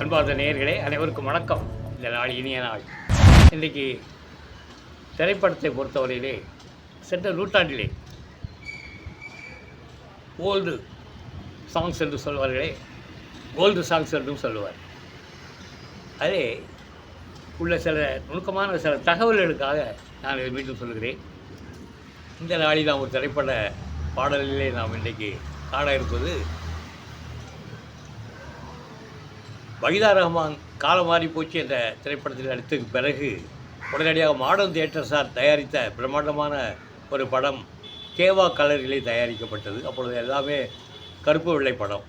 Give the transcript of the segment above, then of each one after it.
அன்பார்ந்த நேயர்களே அனைவருக்கும் வணக்கம். இந்த நாள் இனிய நாள். இன்றைக்கு திரைப்படத்தை பொறுத்தவரையிலே சென்ற நூற்றாண்டிலே ஓல்டு சாங்ஸ் என்று சொல்வார்களே ஓல்டு சாங்ஸ் என்றும் சொல்லுவார் அதே உள்ள சில நுணுக்கமான சில தகவல்களுக்காக நான் இதை மீண்டும் சொல்கிறேன் இந்த நாளில் நாம் ஒரு திரைப்பட பாடலிலே நாம் இன்றைக்கு காண இருப்பது வகிதா ரஹ்மான் காலம் மாறி போச்சு என்ற திரைப்படத்தில் நடித்ததுக்கு பிறகு உடனடியாக மாடர்ன் தியேட்டர் சார் தயாரித்த பிரம்மாண்டமான ஒரு படம் கேவா கலரிலே தயாரிக்கப்பட்டது. அப்பொழுது எல்லாமே கருப்பு வெள்ளை படம்.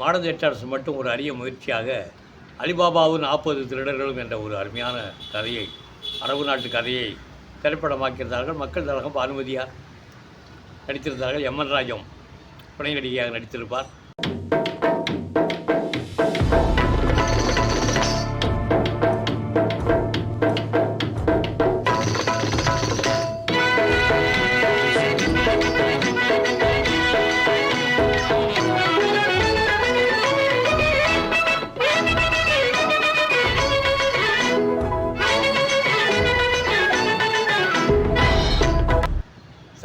மாடர்ன் தியேட்டர்ஸ் மட்டும் ஒரு அரிய முயற்சியாக அலிபாபாவும் நாற்பது திருடர்களும் என்ற ஒரு அருமையான கதையை அரபு நாட்டு கதையை திரைப்படமாக்கியிருந்தார்கள். மக்கள் தலகம் பானுமதியார் நடித்திருந்தார்கள். எம்என் ராஜம் துணை நடிகையாக நடித்திருப்பார்.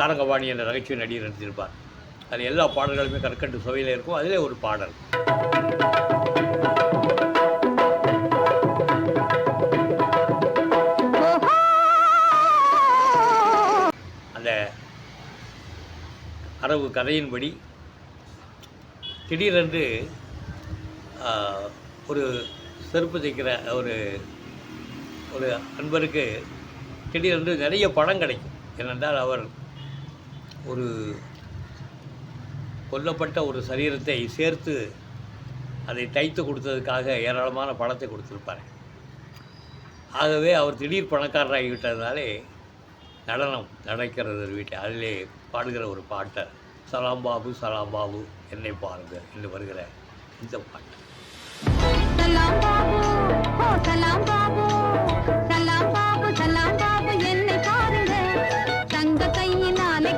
சாரங்கபாணி என்ற நகைச்சுவை நடிகர் நடித்திருப்பார். அது எல்லா பாடல்களுமே கற்கண்டு சுவையில் இருக்கும். அதிலே ஒரு பாடல். அந்த அரபு கதையின்படி திடீரென்று ஒரு செருப்பு தைக்கிற ஒரு ஒரு அன்பருக்கு திடீரென்று நிறைய பணம் கிடைக்கும். ஏனென்றால் அவர் ஒரு கொல்லப்பட்ட ஒரு சரீரத்தை சேர்த்து அதை தைத்து கொடுத்ததுக்காக ஏராளமான பணத்தை கொடுத்துருப்பார். ஆகவே அவர் திடீர் பணக்காரராகிவிட்டதுனாலே நடனம் நடக்கிறது ஒரு வீட்டில். அதிலே பாடுகிற ஒரு பாட்டை சலாம் பாபு சலாம் பாபு என்னை பாருங்க என்று வருகிற இந்த பாட்டு.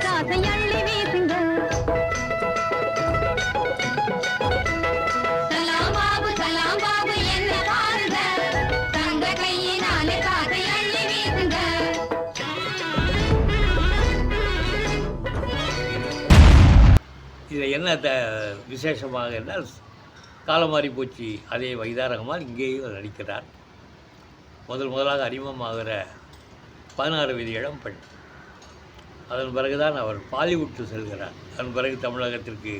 காசை அள்ளி வீசுங்க. சலாம் பாபு சலாம் பாபு பாருங்க? தங்க கையினாலே காசை அள்ளி வீசுங்க. இதில் என்ன த விசேஷமாக என்றால் காலம் மாறி போச்சு. அதே வைதாரகமாக இங்கேயும் நடிக்கிறார். முதல் முதலாக அறிமுகமாகிற பதினாறு விதி இடம் பெண். அதன் பிறகுதான் அவர் பாலிவுட்டு செல்கிறார். அதன் பிறகு தமிழகத்திற்கு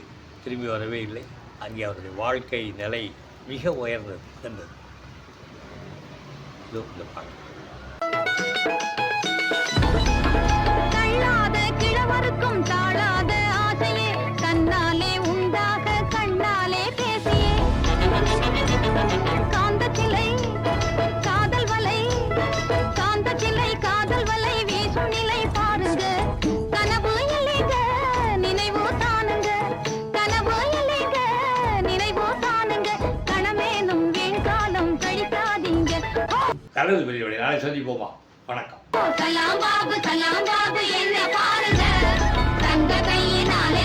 திரும்பி வரவே இல்லை. அங்கே அவருடைய வாழ்க்கை நிலை மிக உயர்ந்தது சென்றது இதோ இந்த பாடல். தள்ளாத கிழவருக்கும் தாழாத ஆசையே தன்னாலே ஓ! பெரிய வழி நாளை சந்திப்போமா? வணக்கம். கலாம் பாபு கலாம் பாபு என்ன பாருங்க. தங்க கையினாலே